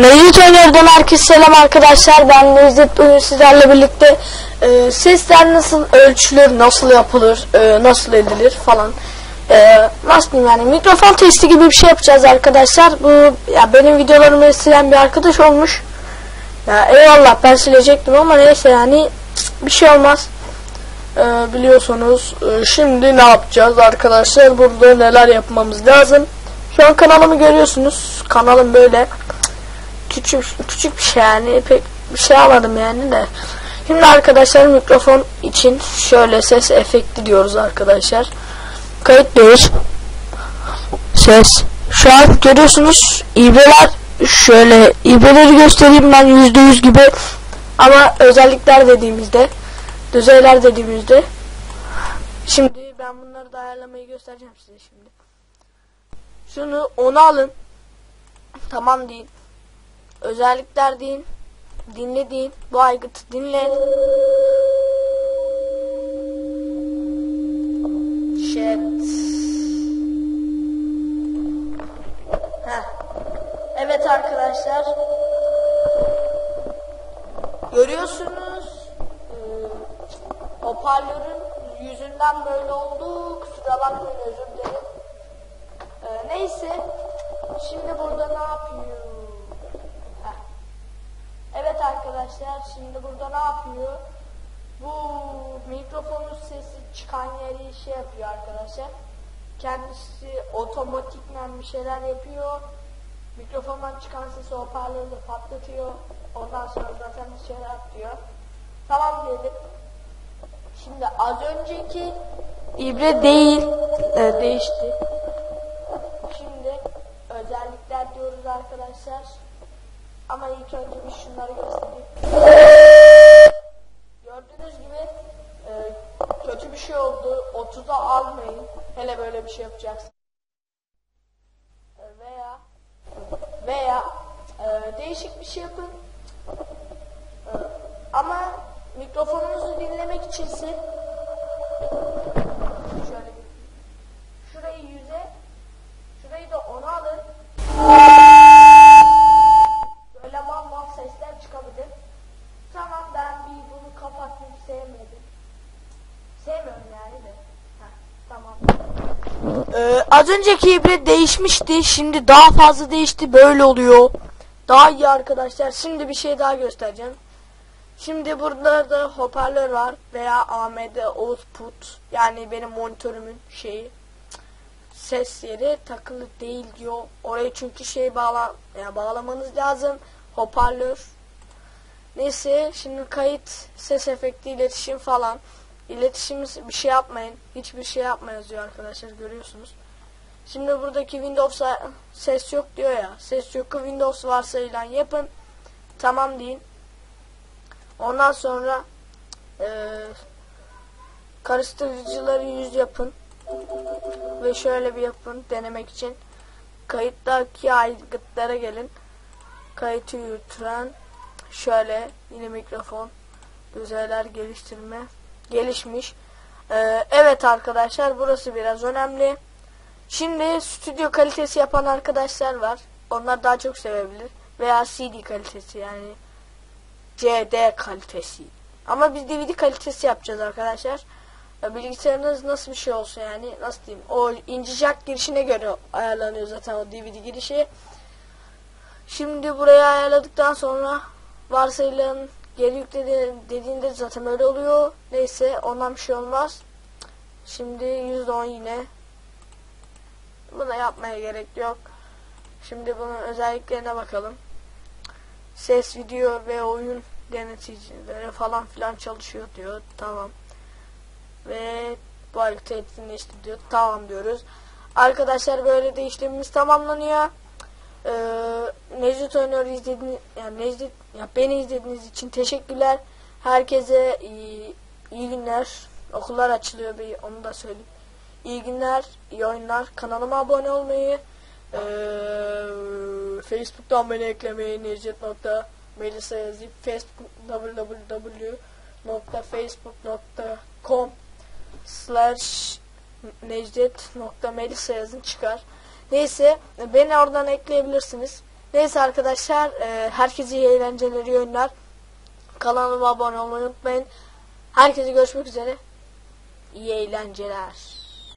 Necdet Öner'den herkese selam arkadaşlar. Ben Necdet bugün sizlerle birlikte e, sesler nasıl ölçülür, nasıl yapılır, e, nasıl edilir falan. E, nasıl diyeyim yani mikrofon testi gibi bir şey yapacağız arkadaşlar. Bu ya benim videolarımı silen bir arkadaş olmuş. Ya eyvallah ben silecektim ama neyse yani bir şey olmaz. E, biliyorsunuz e, şimdi ne yapacağız arkadaşlar? Burada neler yapmamız lazım? Şu an kanalımı görüyorsunuz. Kanalım böyle küçük küçük bir şey yani pek bir şey almadım yani de. Şimdi arkadaşlar mikrofon için şöyle ses efekti diyoruz arkadaşlar. Kayıt diyoruz. Ses. Şu an görüyorsunuz ibreler şöyle ibreleri göstereyim ben yüzde yüz gibi ama özellikler dediğimizde düzeyler dediğimizde şimdi ben bunları da ayarlamayı göstereceğim size şimdi. Şunu onu alın. Tamam deyin. Özellikler deyin. Dinle deyin. Bu aygıtı dinle. Shit. Heh. Evet arkadaşlar. Görüyorsunuz. Ee, hoparlörün yüzünden böyle oldu. Kusura bakmayın özür dilerim. Ee, neyse. Şimdi burada ne yapıyor? Arkadaşlar şimdi burada ne yapıyor? Bu mikrofonun sesi çıkan yeri şey yapıyor arkadaşlar. Kendisi otomatikmen bir şeyler yapıyor. Mikrofondan çıkan sesi hoparlörde patlatıyor. Ondan sonra zaten bir şeyler diyor. Tamam dedim. Şimdi az önceki ibre değil e, değişti. Şimdi özellikler diyoruz arkadaşlar. Ama ilk önce bir şunları göstereyim. Gördüğünüz gibi e, kötü bir şey oldu. 30'a almayın. Hele böyle bir şey yapacaksın. E, veya veya e, değişik bir şey yapın. E, ama mikrofonunuzu dinlemek içinse şöyle bir şurayı yüze şurayı da ona alın. Böyle mal mal sesler çıkabilir. Tamam ben bir bunu kapatmayı sevmedim. Sevmiyorum yani de. Heh, tamam. Ee, az önceki ibre değişmişti. Şimdi daha fazla değişti. Böyle oluyor. Daha iyi arkadaşlar. Şimdi bir şey daha göstereceğim. Şimdi burada da hoparlör var veya AMD output yani benim monitörümün şeyi ses yeri takılı değil diyor. Oraya çünkü şey bağla yani bağlamanız lazım. Hoparlör. Neyse şimdi kayıt, ses efekti, iletişim falan. İletişim bir şey yapmayın. Hiçbir şey yapma yazıyor arkadaşlar görüyorsunuz. Şimdi buradaki Windows'a ses yok diyor ya. Ses yok Windows varsayılan yapın. Tamam deyin. Ondan sonra eee karıştırıcıları yüz yapın ve şöyle bir yapın denemek için kayıttaki aygıtlara gelin kayıtı yürütülen şöyle yine mikrofon düzeyler geliştirme gelişmiş Ee, evet arkadaşlar burası biraz önemli şimdi stüdyo kalitesi yapan arkadaşlar var onlar daha çok sevebilir veya CD kalitesi yani CD kalitesi ama biz DVD kalitesi yapacağız arkadaşlar ya bilgisayarınız nasıl bir şey olsun yani nasıl diyeyim o inci jack girişine göre ayarlanıyor zaten o DVD girişi. Şimdi buraya ayarladıktan sonra varsayılan geri yükledi dediğinde zaten öyle oluyor. Neyse ondan bir şey olmaz. Şimdi %10 yine. Buna yapmaya gerek yok. Şimdi bunun özelliklerine bakalım. Ses, video ve oyun deneticileri falan filan çalışıyor diyor. Tamam ve bu harita etkinleşti diyor. Tamam diyoruz. Arkadaşlar böyle de işlemimiz tamamlanıyor. Ee, Necdet Oynuyor izlediğiniz yani Necdet ya beni izlediğiniz için teşekkürler. Herkese iyi, iyi günler. Okullar açılıyor bir onu da söyleyeyim. İyi günler, iyi oyunlar. Kanalıma abone olmayı, ee, Facebook'tan beni eklemeyi, Necdet.melisa yazıp Facebook www.facebook.com slash necdet.melisa yazın çıkar. Neyse beni oradan ekleyebilirsiniz. Neyse arkadaşlar e, herkese iyi eğlenceler oyunlar. Kanalıma abone olmayı unutmayın. Herkese görüşmek üzere. İyi eğlenceler.